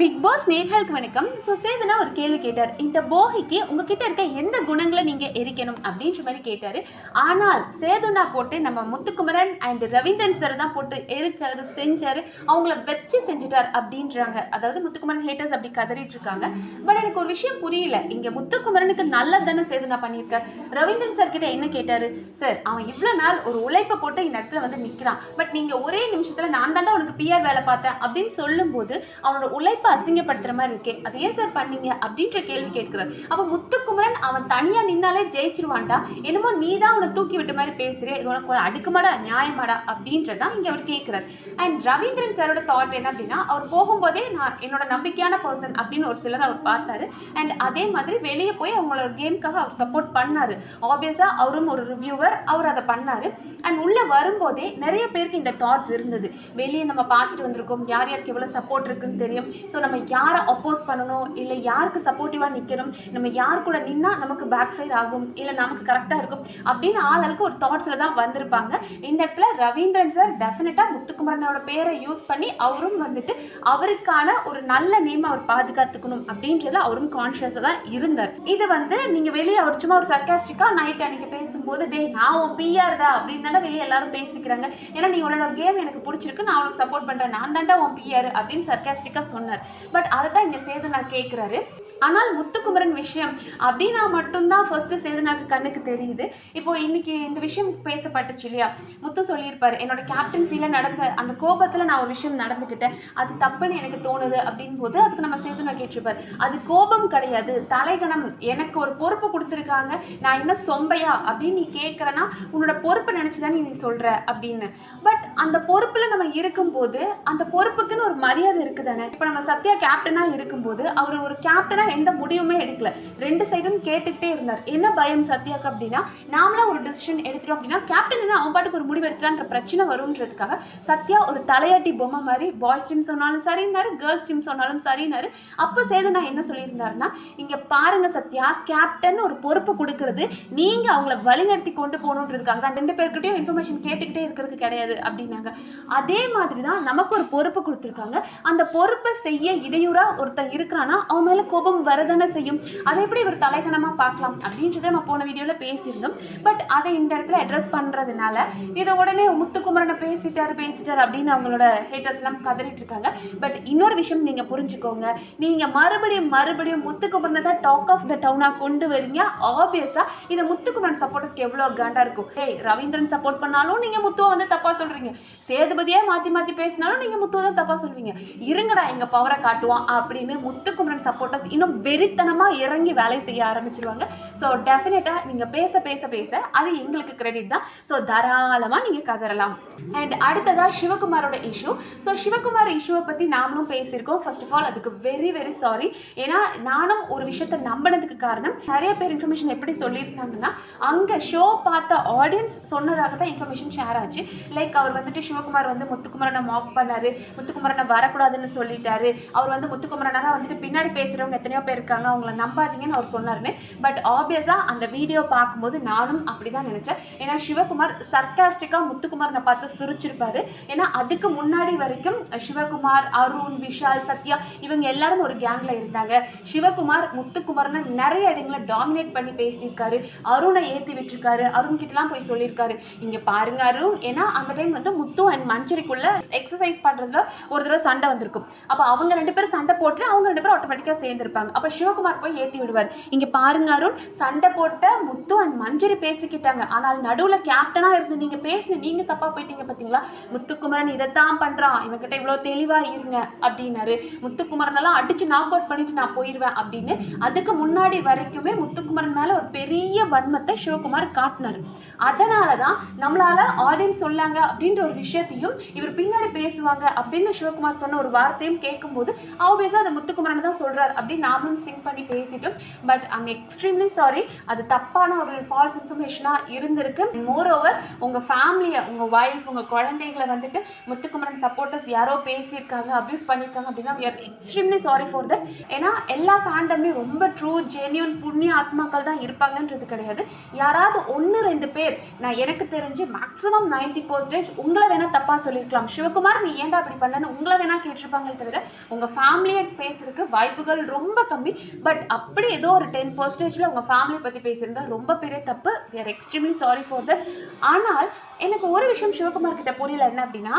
Big pass நேர்களுக்கு வணக்கம். So சேதுனா ஒரு கேள்வி கேட்டார். இந்த போகிக்கு உங்ககிட்ட இருக்க எந்த குணங்களை நீங்கள் எரிக்கணும் அப்படின்ற மாதிரி கேட்டார். ஆனால் சேதுனா போட்டு நம்ம முத்துக்குமரன் அண்ட் ரவீந்திரன் சார் தான் போட்டு எரிச்சாரு செஞ்சார். அவங்கள வச்சு செஞ்சுட்டார் அப்படின்றாங்க. அதாவது முத்துக்குமரன் ஹேட்டர்ஸ் அப்படி கதறிட்டு இருக்காங்க. பட் எனக்கு ஒரு விஷயம் புரியல. இங்கே முத்துக்குமரனுக்கு நல்லது தானே சேதுனா பண்ணியிருக்கார். ரவீந்திரன் சார் கிட்ட என்ன கேட்டார்? சார் அவன் இவ்வளோ நாள் ஒரு உழைப்பை போட்டு இந்த இடத்துல வந்து நிற்கிறான் பட் நீங்கள் ஒரே நிமிஷத்தில் நான் தாண்டா அவனுக்கு பிஆர் வேலை பார்த்தேன் அப்படின்னு சொல்லும்போது அவனோட உழைப்பு ரொம்ப அசிங்கப்படுத்துற மாதிரி இருக்கே. அது ஏன் சார் பண்ணீங்க? அப்படின்ற கேள்வி கேட்கிறார். அப்ப முத்துக்குமரன் அவன் தனியா நின்னாலே ஜெயிச்சிருவான்டா. என்னமோ நீ தான் அவனை தூக்கி விட்ட மாதிரி பேசுறே. இது உனக்கு அடுக்குமாடா நியாயமாடா அப்படின்றதான் இங்க அவர் கேட்கிறார். அண்ட் ரவீந்திரன் சாரோட தாட் என்ன அப்படின்னா அவர் போகும்போதே நான் என்னோட நம்பிக்கையான பர்சன் அப்படின்னு ஒரு சிலர் அவர் பார்த்தாரு. அண்ட் அதே மாதிரி வெளியே போய் அவங்களோட கேம்க்காக அவர் சப்போர்ட் பண்ணாரு. ஆப்வியஸா அவரும் ஒரு ரிவ்யூவர் அவர் அதை பண்ணாரு. அண்ட் உள்ள வரும்போதே நிறைய பேருக்கு இந்த தாட்ஸ் இருந்தது. வெளியே நம்ம பார்த்துட்டு வந்திருக்கோம். யார் யாருக்கு எவ்வளோ சப்போர்ட் இருக்குன்னு தெரியும். ஸோ நம்ம யாரை அப்போஸ் பண்ணணும்? இல்லை யாருக்கு சப்போர்ட்டிவாக நிற்கணும் நம்ம யார் கூட நின்னால் நமக்கு பேக் ஃபயர் ஆகும்? இல்லை நமக்கு கரெக்டாக இருக்கும்? அப்படின்னு ஆளுக்கு ஒரு தாட்ஸில் தான் வந்திருப்பாங்க. இந்த இடத்துல ரவீந்திரன் சார் டெஃபினட்டாக முத்துக்குமரனோட பேரை யூஸ் பண்ணி அவரும் வந்துட்டு அவருக்கான ஒரு நல்ல நேம் அவர் பாதுகாத்துக்கணும் அப்படின்றதுல அவரும் கான்ஷியஸாக தான் இருந்தார். இது வந்து நீங்கள் வெளியே அவர் சும்மா ஒரு சர்க்காஸ்டிக்காக நைட் அன்னைக்கு பேசும்போது டே நான் உன் பிஆர்டா அப்படின்னு தானே வெளியே எல்லாரும் பேசிக்கிறாங்க. ஏன்னா நீ உன்னோட கேம் எனக்கு பிடிச்சிருக்கு நான் அவனுக்கு சப்போர்ட் பண்ணுறேன் நான் தாண்டா உன் பிஆர் அப்படின்னு சர்க்காஸ்டிக்காக சொன்னார். பட் அதை தான் இங்கே சேது நான் கேட்குறாரு ஆனால் முத்துக்குமரன் விஷயம் அப்படின்னா மட்டும்தான் ஃபர்ஸ்ட் சேதுநாக்கு கண்ணுக்கு தெரியுது. இப்போ இன்னைக்கு இந்த விஷயம் பேசப்பட்டுச்சு இல்லையா? முத்து சொல்லியிருப்பார் என்னோட கேப்டன்சியில் நடந்த அந்த கோபத்தில் நான் ஒரு விஷயம் நடந்துக்கிட்டேன் அது தப்புன்னு எனக்கு தோணுது. அப்படின் போது அதுக்கு நம்ம சேதுனா கேட்டிருப்பார் அது கோபம் கிடையாது. தலைகணம் எனக்கு ஒரு பொறுப்பு கொடுத்துருக்காங்க. நான் என்ன சொம்பையா அப்படின்னு நீ கேட்குறனா உன்னோட பொறுப்பை நினச்சி தான் நீ சொல்கிற அப்படின்னு. பட் அந்த பொறுப்பில் நம்ம இருக்கும்போது அந்த பொறுப்புக்குன்னு ஒரு மரியாதை இருக்குதானே? இப்போ நம்ம சத்யா கேப்டனாக இருக்கும்போது அவர் ஒரு கேப்டனாக எந்த முடிவுமே எடுக்கல. ரெண்டு சைடும் கேட்டுக்கிட்டே இருந்தார். என்ன பயம் சத்யாக்கு அப்படின்னா நாமளாக ஒரு டிசிஷன் எடுத்துட்டோம் அப்படின்னா கேப்டன் என்ன அவன் பாட்டுக்கு ஒரு முடிவு எடுத்துலான்ற பிரச்சனை வரும்ன்றதுக்காக சத்யா ஒரு தலையாட்டி பொம்மை மாதிரி பாய்ஸ் டீம் சொன்னாலும் சரின்னாரு கேர்ள்ஸ் டீம் சொன்னாலும் சரின்னாரு. அப்போ சேது நான் என்ன சொல்லியிருந்தாருன்னா இங்கே பாருங்க சத்யா கேப்டன் ஒரு பொறுப்பு கொடுக்கறது நீங்கள் அவங்கள வழிநடத்தி கொண்டு போகணுன்றதுக்காக தான். ரெண்டு பேர்கிட்டையும் இன்ஃபர்மேஷன் கேட்டுக்கிட்டே இருக்கிறது கிடையாது அப்படின்னாங்க. அதே மாதிரி தான் நமக்கு ஒரு பொறுப்பு கொடுத்துருக்காங்க. அந்த பொறுப்பை செய்ய இடையூறாக ஒருத்தன் இருக்கிறான்னா அவன் மேலே கோபம் வரதானே செய்யும்? அதை எப்படி ஒரு தலைகணமாக பார்க்கலாம்? அப்படின்றத நம்ம போன வீடியோவில் பேசியிருந்தோம். பட் அதை இந்த இடத்துல அட்ரஸ் பண்ணுறதுனால இதை உடனே முத்துக்குமரனை பேசிட்டார் பேசிட்டார் அப்படின்னு அவங்களோட ஹேட்டர்ஸ்லாம் கதறிட்டு இருக்காங்க. பட் இன்னொரு விஷயம் நீங்கள் புரிஞ்சுக்கோங்க. நீங்கள் மறுபடியும் மறுபடியும் முத்துக்குமரனை தான் டாக் ஆஃப் த டவுனாக கொண்டு வரீங்க. ஆப்வியஸாக இந்த முத்துக்குமரன் சப்போர்ட்டர்ஸ்க்கு எவ்வளோ கண்டாக இருக்கும். ஹே ரவீந்திரன் சப்போர்ட் பண்ணாலும் நீங்கள் முத்துவை வந்து தப்பாக சொல்கிறீங்க சேதுபதியே மாற்றி மாற்றி பேசினாலும் நீங்கள் முத்துவை தான் தப்பாக சொல்வீங்க. இருங்கடா எங்கள் பவரை காட்டுவான் அப்படின்னு முத்துக்குமரன் சப்போர்ட்டர்ஸ் இன்னும் வெறித்தனமாக இறங்கி வேலை செய்ய ஆரம்பிச்சிருவாங்க. ஸோ டெஃபினட்டாக நீங்கள் பேச பேச பேச அது எங்களுக்கு கிரெடிட் தான். ஸோ தாராளமாக நீங்கள் கதறலாம். அண்ட் அடுத்ததாக சிவகுமாரோட இஷ்யூ ஸோ சிவகுமார் இஷ்யூவை பற்றி நாமளும் பேசியிருக்கோம். ஃபர்ஸ்ட் ஆஃப் ஆல் அதுக்கு வெரி வெரி சாரி ஏன்னா நானும் ஒரு விஷயத்தை நம்பினதுக்கு காரணம் நிறைய பேர் இன்ஃபர்மேஷன் எப்படி சொல்லியிருந்தாங்கன்னா அங்கே ஷோ பார்த்த ஆடியன்ஸ் சொன்னதாக தான் இன்ஃபர்மேஷன் ஷேர் ஆச்சு. லைக் அவர் வந்துட்டு சிவகுமார் வந்து முத்துக்குமரனை மாக் பண்ணாரு. முத்துக்குமரனை வரக்கூடாதுன்னு சொல்லிட்டாரு. அவர் வந்து முத்துக்குமரனாக தான் வந்துட்டு பின்னாடி பேசுகிறவங்க எத்தனை எத்தனையோ பேர் இருக்காங்க அவங்கள நம்பாதீங்கன்னு அவர் சொன்னாருன்னு. பட் ஆப்வியஸாக அந்த வீடியோ பார்க்கும்போது நானும் அப்படி தான் நினச்சேன். ஏன்னா சிவகுமார் சர்க்காஸ்டிக்காக முத்துக்குமரனை பார்த்து சிரிச்சிருப்பாரு. ஏன்னா அதுக்கு முன்னாடி வரைக்கும் சிவகுமார் அருண் விஷால் சத்யா இவங்க எல்லாரும் ஒரு கேங்கில் இருந்தாங்க. சிவகுமார் முத்துக்குமரனை நிறைய இடங்களை டாமினேட் பண்ணி பேசியிருக்காரு. அருணை ஏற்றி விட்டுருக்காரு. அருண் கிட்டலாம் போய் சொல்லியிருக்காரு. இங்கே பாருங்க அருண். ஏன்னா அந்த டைம் வந்து முத்து அண்ட் மஞ்சரிக்குள்ள எக்ஸசைஸ் பண்ணுறதுல ஒரு தடவை சண்டை வந்திருக்கும். அப்போ அவங்க ரெண்டு பேரும் சண்டை போட்டு அவங்க ரெண்டு பேரும் ஆட்டோமேட்டிக்காக சேர்ந்துருப்பாங்க. அப்போ சிவகுமார் போய் ஏற்றி விடுவார். இங்கே பாருங்க அருண் சண்டை போட்ட முத்து அண்ட் மஞ்சரி பேசிக்கிட்டாங்க. ஆனால் நடுவில் கேப்டனாக இருந்து நீங்கள் பேசின நீங்கள் தப்பாக போயிட்டீங்க பார்த்தீங்களா முத்துக்குமரன் இதைத்தான் பண்ணுறான் இவங்கிட்ட இவ்வளோ தெளிவாக இருங்க அப்படின்னாரு. முத்துக்குமரன் எல்லாம் நாக் அவுட் பண்ணிட்டு நான் போயிடுவேன் அப்படின்னு அதுக்கு முன்னாடி வரைக்குமே முத்துக்குமரன் மேலே ஒரு பெரிய வன்மத்தை சிவகுமார் காட்டினாரு. அதனால தான் நம்மளால் ஆடியன்ஸ் சொல்லாங்க அப்படின்ற ஒரு விஷயத்தையும் இவர் பின்னாடி பேசுவாங்க அப்படின்னு சிவகுமார் சொன்ன ஒரு வார்த்தையும் கேட்கும்போது ஆப்வியஸா அதை முத்துக்குமரன் தான் சொல்கிறார் அப்படின்னு நாமளும் சிங்க் பண்ணி பேசிட்டோம். பட் ஐம் எக்ஸ்ட்ரீம்லி சாரி அது தப்பான ஒரு ஃபால்ஸ் இன்ஃபர்மேஷனாக இருந்திருக்கு. மோர் ஓவர் உங்கள் ஃபேமிலியை உங்கள் ஒய்ஃப் உங்கள் குழந்தைகளை வந்துட்டு முத்துக்குமரன் சப்போர்ட்டர்ஸ் யாரோ பேசியிருக்காங்க அப்யூஸ் பண்ணியிருக்காங்க அப்படின்னா we are extremely sorry for that ஏன்னா எல்லா ஃபேண்டம்லேயும் ரொம்ப ட்ரூ ஜென்யூன் புண்ணிய ஆத்மாக்கள் தான் இருப்பாங்கன்றது கிடையாது. யாராவது ஒன்று ரெண்டு பேர் நான் எனக்கு தெரிஞ்சு மேக்ஸிமம் நைன்டி பர்சன்டேஜ் உங்களை வேணால் தப்பாக சொல்லியிருக்கலாம். சிவகுமார் நீ ஏன்டா அப்படி பண்ணலன்னு உங்களை வேணால் கேட்டிருப்பாங்களே தவிர உங்கள் ஃபேமிலியை பேசுறதுக்கு வாய்ப்புகள் ரொம்ப கம்மி பட் அப்படி ஏதோ ஒரு டென் பர்சன்டேஜில் உங்கள் ஃபேமிலியை பற்றி பேசியிருந்தா ரொம்ப பெரிய தப்பு. We are extremely sorry for that ஆனால் எனக்கு ஒரு விஷயம் சிவகுமார் கிட்ட புரியல. என்ன அப்படின்னா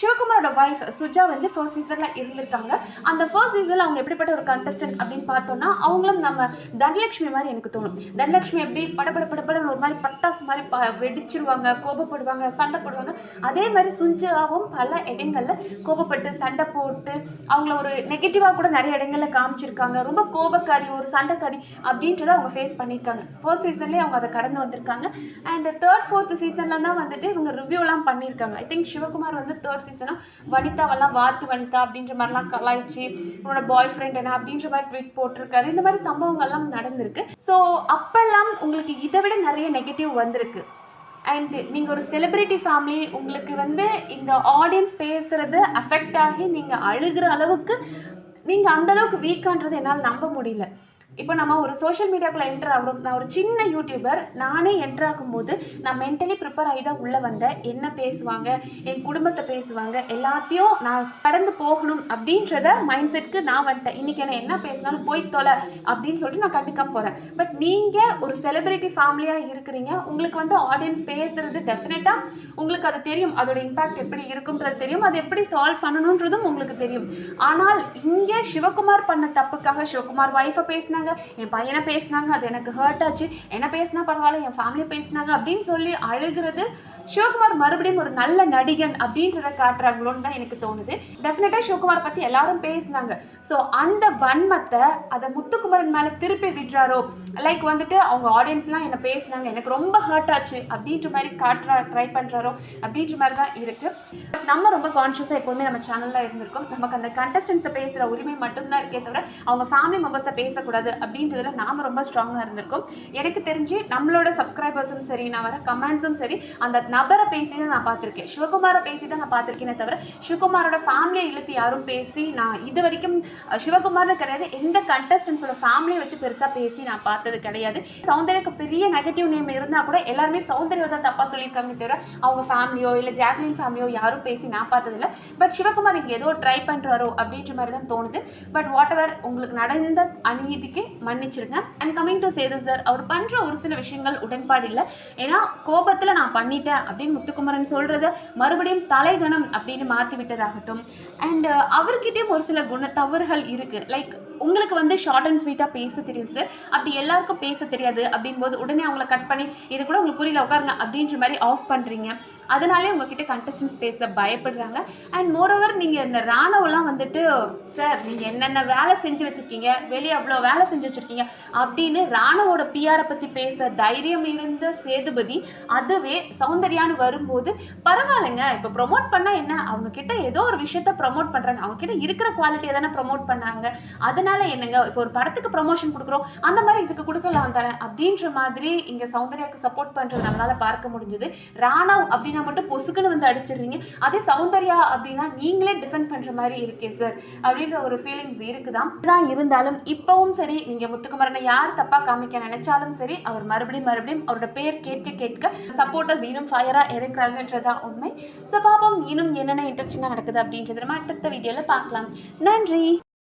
சிவகுமாரோட ஒய்ஃப் சுஜா வந்து ஃபர்ஸ்ட் சீசனில் இருந்திருக்காங்க. அந்த ஃபர்ஸ்ட் சீசனில் அவங்க எப்படிப்பட்ட ஒரு கண்டஸ்டன்ட் அப்படின்னு பார்த்தோன்னா அவங்களும் நம்ம தனலட்சுமி மாதிரி எனக்கு தோணும். தனலட்சுமி எப்படி படபட படபடன்னு ஒரு மாதிரி பட்டாசு மாதிரி ப வெடிச்சிருவாங்க கோபப்படுவாங்க சண்டை போடுவாங்க. அதே மாதிரி சுஜாவும் பல இடங்களில் கோபப்பட்டு சண்டை போட்டு அவங்கள ஒரு நெகட்டிவாக கூட நிறைய இடங்களில் காமிச்சிருக்காங்க. ரொம்ப கோபக்காரி ஒரு சண்டைக்காரி அப்படின்றத அவங்க ஃபேஸ் பண்ணியிருக்காங்க. ஃபர்ஸ்ட் சீசன்லேயே அவங்க அதை கடந்து வந்திருக்காங்க. அண்ட் தேர்ட் ஃபோர்த் சீசனில் தான் வந்துட்டு இவங்க ரிவ்யூலாம் பண்ணியிருக்காங்க. ஐ திங்க் சிவகுமார் வந்து தேர்ட் சீசனாக வனிதாவெல்லாம் வாத்து வனிதா அப்படின்ற மாதிரிலாம் கலாய்ச்சி உன்னோட பாய் ஃப்ரெண்ட் என்ன அப்படின்ற மாதிரி ட்வீட் போட்டிருக்காரு. இந்த மாதிரி சம்பவங்கள்லாம் நடந்திருக்கு. ஸோ அப்போல்லாம் உங்களுக்கு இதை விட நிறைய நெகட்டிவ் வந்திருக்கு. அண்ட் நீங்கள் ஒரு செலிப்ரிட்டி ஃபேமிலி உங்களுக்கு வந்து இந்த ஆடியன்ஸ் பேசுறது அஃபெக்ட் ஆகி நீங்கள் அழுகிற அளவுக்கு நீங்கள் அந்த அளவுக்கு வீக்கான்றது என்னால் நம்ப முடியல. இப்போ நம்ம ஒரு சோஷியல் மீடியாக்குள்ளே என்டர் ஆகிறோம். நான் ஒரு சின்ன யூடியூபர் நானே என்டர் ஆகும்போது நான் மென்டலி ப்ரிப்பேர் ஆகி தான் உள்ளே வந்தேன். என்ன பேசுவாங்க? என் குடும்பத்தை பேசுவாங்க. எல்லாத்தையும் நான் கடந்து போகணும் அப்படின்றத மைண்ட் செட்க்கு நான் வந்துட்டேன். இன்றைக்கி என்ன என்ன பேசினாலும் போய் தொலை அப்படின்னு சொல்லிட்டு நான் கண்டிக்காம போகிறேன் பட் நீங்கள் ஒரு செலிப்ரிட்டி ஃபேமிலியாக இருக்கிறீங்க. உங்களுக்கு வந்து ஆடியன்ஸ் பேசுறது டெஃபினட்டாக உங்களுக்கு அது தெரியும். அதோட இம்பாக்ட் எப்படி இருக்குன்றது தெரியும். அது எப்படி சால்வ் பண்ணணுன்றதும் உங்களுக்கு தெரியும். ஆனால் இங்கே சிவகுமார் பண்ண தப்புக்காக சிவகுமார் ஒய்ஃபை பேசினாங்க என் பையனை பேசினாங்க அது எனக்கு ஹர்ட் ஆச்சு. என்ன பேசினா பரவாயில்ல என் ஃபேமிலி பேசினாங்க அப்படின்னு சொல்லி அழுகிறது சிவகுமார் மறுபடியும் ஒரு நல்ல நடிகன் அப்படின்றத காட்டுறாங்களோன்னு தான் எனக்கு தோணுது. டெஃபினட்டாக சிவகுமார் பற்றி எல்லாரும் பேசினாங்க. ஸோ அந்த வன்மத்தை அதை முத்துக்குமரன் மேலே திருப்பி விடுறாரோ? லைக் வந்துட்டு அவங்க ஆடியன்ஸ்லாம் என்ன பேசினாங்க எனக்கு ரொம்ப ஹர்ட் ஆச்சு அப்படின்ற மாதிரி காட்டுற ட்ரை பண்ணுறாரோ அப்படின்ற மாதிரி தான் இருக்குது பட் நம்ம ரொம்ப கான்ஷியஸாக எப்போவுமே நம்ம சேனலில் இருந்திருக்கோம். நமக்கு அந்த கண்டஸ்டன்ஸை பேசுகிற உரிமை மட்டும்தான் இருக்கே தவிர அவங்க ஃபேமிலி மெம்பர்ஸை பேசக்கூடாது. அப்படின்றதுல நாம் ரொம்ப ஸ்ட்ராங்காக இருந்திருக்கோம். எனக்கு தெரிஞ்சு நம்மளோட சப்ஸ்கிரைபர்ஸும் சரி நான் வர கமெண்ட்ஸும் சரி அந்த நபரை பேசி தான் நான் பார்த்துருக்கேன். சிவகுமாரை பேசி தான் நான் பார்த்துருக்கேனே தவிர சிவகுமாரோட ஃபேமிலியை இழுத்து யாரும் பேசி நான் இது வரைக்கும் சிவகுமார்னு கிடையாது எந்த கண்டஸ்டன்ஸோட ஃபேமிலியை வச்சு பெருசாக பேசி நான் பார்த்தது கிடையாது. சௌந்தர்யாக்கு பெரிய நெகட்டிவ் நேம் இருந்தால் கூட எல்லாருமே சௌந்தர்யா தான் தப்பாக சொல்லியிருக்காங்க தவிர அவங்க ஃபேமிலியோ இல்லை ஜாக்லின் ஃபேமிலியோ யாரும் பேசி நான் பார்த்ததில்ல. பட் சிவகுமார் இங்கே ஏதோ ட்ரை பண்ணுறாரோ அப்படின்ற மாதிரி தான் தோணுது. பட் வாட் எவர் உங்களுக்கு நடந்த அநீதிக்கு ஓகே? மன்னிச்சிருங்க. And coming to Sethu sir அவர் பண்ணுற ஒரு சில விஷயங்கள் உடன்பாடு இல்லை. ஏன்னா கோபத்தில் நான் பண்ணிட்டேன் அப்படின்னு முத்துக்குமரன் சொல்கிறத மறுபடியும் தலைகணம் அப்படின்னு மாற்றி விட்டதாகட்டும். அண்டு uh, அவர்கிட்டயும் ஒரு சில குண தவறுகள் இருக்குது லைக் உங்களுக்கு வந்து ஷார்ட் அண்ட் ஸ்வீட்டாக பேச தெரியும் சார் அப்படி எல்லாருக்கும் பேச தெரியாது அப்படின் போது உடனே அவங்கள கட் பண்ணி இது கூட உங்களுக்கு புரியல உட்காருங்க அப்படின்ற மாதிரி ஆஃப் பண்ணுறீங்க அதனாலே உங்ககிட்ட கண்டஸ்டன்ஸ் பேச பயப்படுறாங்க. அண்ட் மோரோவர் நீங்கள் இந்த ராணுவலாம் வந்துட்டு சார் நீங்கள் என்னென்ன வேலை செஞ்சு வச்சுருக்கீங்க? வெளியே அவ்வளோ வேலை செஞ்சு வச்சுருக்கீங்க? அப்படின்னு ராணுவோட பிஆரை பற்றி பேச தைரியம் இருந்த சேதுபதி அதுவே சௌந்தர்யான்னு வரும்போது பரவாயில்லைங்க இப்போ ப்ரொமோட் பண்ணால் என்ன? அவங்க கிட்ட ஏதோ ஒரு விஷயத்த ப்ரொமோட் பண்ணுறாங்க அவங்க கிட்ட இருக்கிற குவாலிட்டியை தானே ப்ரொமோட் பண்ணாங்க. அதனால என்னங்க இப்போ ஒரு படத்துக்கு ப்ரொமோஷன் கொடுக்குறோம். அந்த மாதிரி இதுக்கு கொடுக்கலாம் தானே? அப்படின்ற மாதிரி இங்கே சௌந்தர்யாவுக்கு சப்போர்ட் பண்ணுறது நம்மளால் பார்க்க முடிஞ்சது. ராணவ் அப்படின்னா மட்டும் பொசுக்குன்னு வந்து அடிச்சிடுறீங்க. அதே சௌந்தர்யா அப்படின்னா நீங்களே டிஃபெண்ட் பண்ணுற மாதிரி இருக்கே சார் அப்படின்ற ஒரு ஃபீலிங்ஸ் இருக்குதான் தான் இருந்தாலும் இப்போவும் சரி நீங்கள் முத்துக்குமரனை யார் தப்பாக காமிக்க நினைச்சாலும் சரி அவர் மறுபடியும் மறுபடியும் அவரோட பேர் கேட்க கேட்க சப்போர்ட்டர்ஸ் இன்னும் ஃபயராக இருக்கிறாங்கன்றதான் உண்மை. ஸோ பாப்போம் இன்னும் என்னென்ன இன்ட்ரெஸ்டிங்காக நடக்குது அப்படின்றது நம்ம அடுத்த வீடியோவில் பார்க்கலாம். நன்றி!